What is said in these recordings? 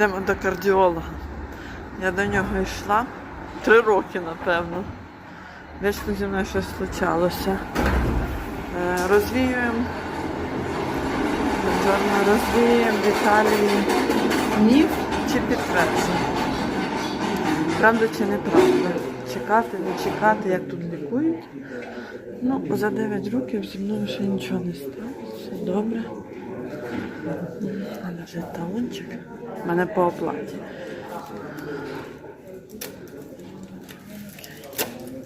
Йдемо до кардіолога. Я до нього йшла три роки, напевно. Вічно зі мною щось случалося. Е, Розвіюємо. Buongiorno, розвіюємо в міф чи підтвердження. Правда чи неправда? Чекати, не чекати, як тут лікують. Ну, за 9 років зі мною ще нічого не сталося. Все добре. Лежить талончик. У мене по оплаті.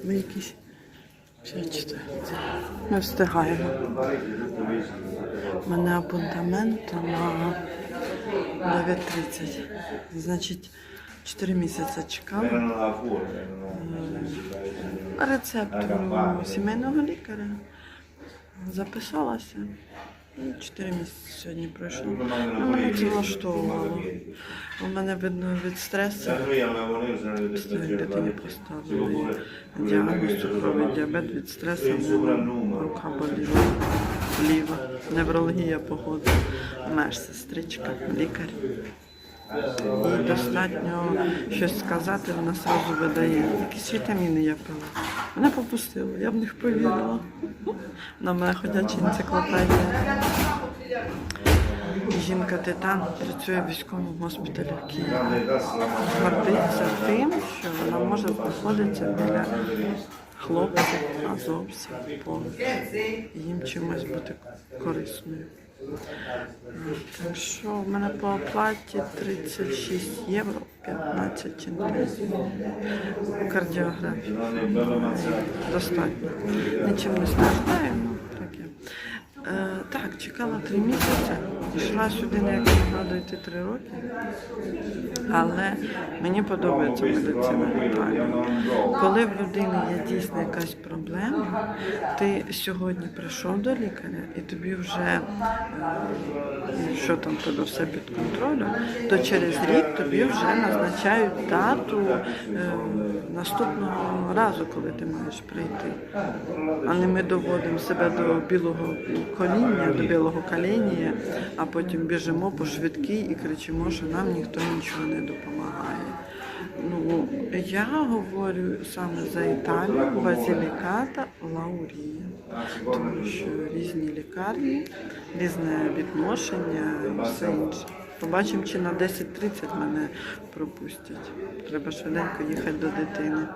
Ви якісь. Ми встигаємо. У мене апунтамент на 9.30. Значить, 4 місяці erano... Рецепт сімейного лікаря. Записалася. 4 місяці сьогодні пройшло. Ну, мене це влаштовувало. У мене видно від стресу. Дитині поставили діагноз цукровий діабет від стресу. Рука боліла. Ліва. Неврологія погоди. Меж сестричка, лікар. Достатньо щось сказати, вона сразу видає. Якісь вітаміни я пила. Мене попустило, я в них повірила. На мене ходяча енциклопедія. Жінка Титан працює в військовому госпіталі в Києві. Гордиться тим, що вона може знаходитися біля хлопців азовців поруч. Їм чимось бути корисною. Так що в мене по оплаті 36 євро, 15 кардіографії. Достатньо. Нічим не страждаю, таке. Е, так, чекала три місяці. Йшла сюди, як не згадуєте, три роки. Але мені подобається медицина Італії. Коли в людини є дійсно якась проблема, ти сьогодні прийшов до лікаря і тобі вже е, що там тебе все під контролем, то через рік тобі вже назначають дату е, наступного разу, коли ти маєш прийти. А не ми доводимо себе до білого коління, до білого каління, а потім біжимо по швидкій і кричимо, що нам ніхто нічого не допомагає. Ну, я говорю саме за Італію, Базіліката, Лаурія. Тому що різні лікарні, різне відношення і все інше. Побачимо, чи на 10.30 мене пропустять. Треба швиденько їхати до дитини.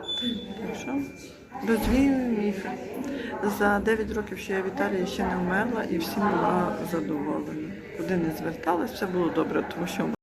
Так що до Львів їхати. За 9 років, що я в Італії ще не вмерла і всім була задоволена. Куди не зверталась, все було добре, тому що